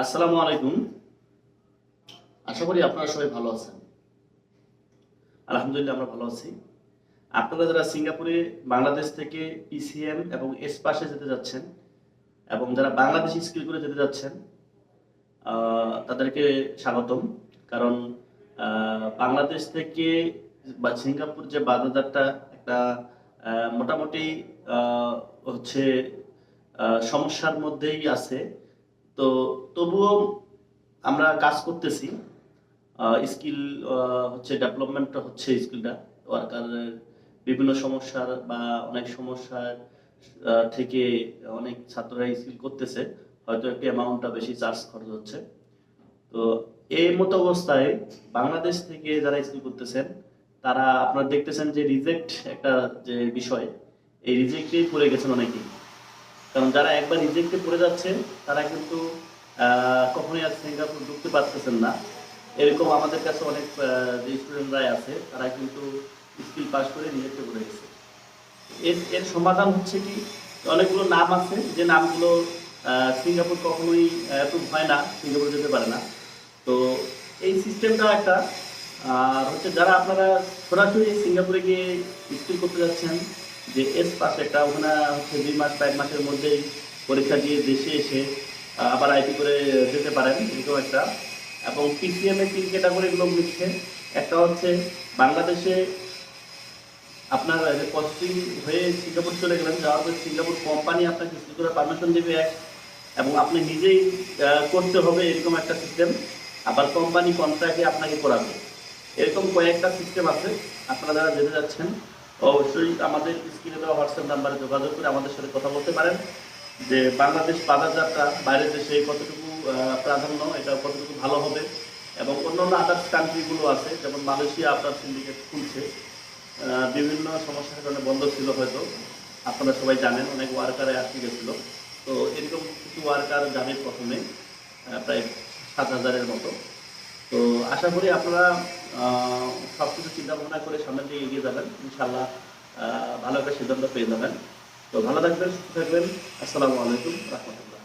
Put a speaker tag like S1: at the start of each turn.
S1: আসসালামু আলাইকুম। আশা করি আপনারা সবাই ভালো আছেন। আলহামদুলিল্লাহ আমরা ভালো আছি। আপনারা যারা সিঙ্গাপুরে, বাংলাদেশ থেকে পিসিএম এবং এস পাশে যেতে যাচ্ছেন এবং যারা বাংলাদেশি স্কিল করে যেতে যাচ্ছেন তাদেরকে স্বাগতম। কারণ বাংলাদেশ থেকে বা সিঙ্গাপুর যে বাজারটা একটা মোটামুটি হচ্ছে সমস্যার মধ্যেই আছে। তো তবুও আমরা কাজ করতেছি। স্কিল হচ্ছে ডেভেলপমেন্টটা হচ্ছে স্কিলটা, ওয়ার্কারের বিভিন্ন সমস্যার বা অনেক সমস্যার থেকে অনেক ছাত্ররা স্কিল করতেছে, হয়তো একটু অ্যামাউন্টটা বেশি চার্জ খরচ হচ্ছে। তো এই মতো অবস্থায় বাংলাদেশ থেকে যারা স্কিল করতেছেন, তারা আপনারা দেখতেছেন যে রিজেক্ট একটা যে বিষয়, এই রিজেক্টেই পড়ে গেছেন অনেকেই। কারণ যারা একবার রিজেক্টে পড়ে যাচ্ছে, তারা কিন্তু কখনোই আর সিঙ্গাপুর ঢুকতে পারতেছেন না। এরকম আমাদের কাছে অনেক যে স্টুডেন্টরাই আছে, তারা কিন্তু স্কিল পাস করে রিজেক্টে পড়ে গেছে। এর এর সমাধান হচ্ছে কি, অনেকগুলো নাম আছে, যে নামগুলো সিঙ্গাপুর কখনোই অ্যাপ্রুভ হয় না, সিঙ্গাপুর যেতে পারে না। তো এই সিস্টেমটা একটা, আর হচ্ছে যারা আপনারা সরাসরি সিঙ্গাপুরে গিয়ে স্কিল করতে যাচ্ছেন যে এস একটা ওখানে হচ্ছে দুই মাস এক মাসের মধ্যেই পরীক্ষা দিয়ে দেশে এসে আবার আইটি করে যেতে পারেন, এরকম একটা। এবং পিসিএম এর তিন ক্যাটাগরিগুলো লিখছে একটা হচ্ছে বাংলাদেশে আপনার প্রসেসিং হয়ে সিঙ্গাপুর চলে গেলেন, যাওয়ার পর সিঙ্গাপুর কোম্পানি আপনাকে কিছু করে পারমিশন দেবে এক, এবং আপনি নিজেই করতে হবে এরকম একটা সিস্টেম আবার কোম্পানি কন্ট্রাক্টে আপনাকে করাবে। এরকম কয়েকটা সিস্টেম আছে। আপনারা যারা যেতে যাচ্ছেন অবশ্যই আমাদের স্ক্রিনে দেওয়া হোয়াটসঅ্যাপ নাম্বারে যোগাযোগ করে আমাদের সাথে কথা বলতে পারেন যে বাংলাদেশ বাজার যাত্রা বাইরের দেশে কতটুকু প্রাধান্য, এটা কতটুকু ভালো হবে এবং অন্যান্য আদার্স কান্ট্রিগুলো আছে, যেমন মালয়েশিয়া আপনার সিন্ডিকেট খুলছে। বিভিন্ন সমস্যার কারণে বন্ধ ছিল হয়তো, আপনারা সবাই জানেন, অনেক ওয়ার্কারে আটকে গেছিল। তো এরকম কিছু ওয়ার্কার যাবে প্রথমে প্রায় সাত হাজারের মতো। তো আশা করি আপনারা সব কিছু চিন্তা ভাবনা করে সামনের দিকে এগিয়ে যাবেন। ইনশাল্লাহ ভালো একটা সিদ্ধান্ত পেয়ে যাবেন। তো ভালো থাকবেন থাকবেন। আসসালামু আলাইকুম, রহমতুল্লাহ।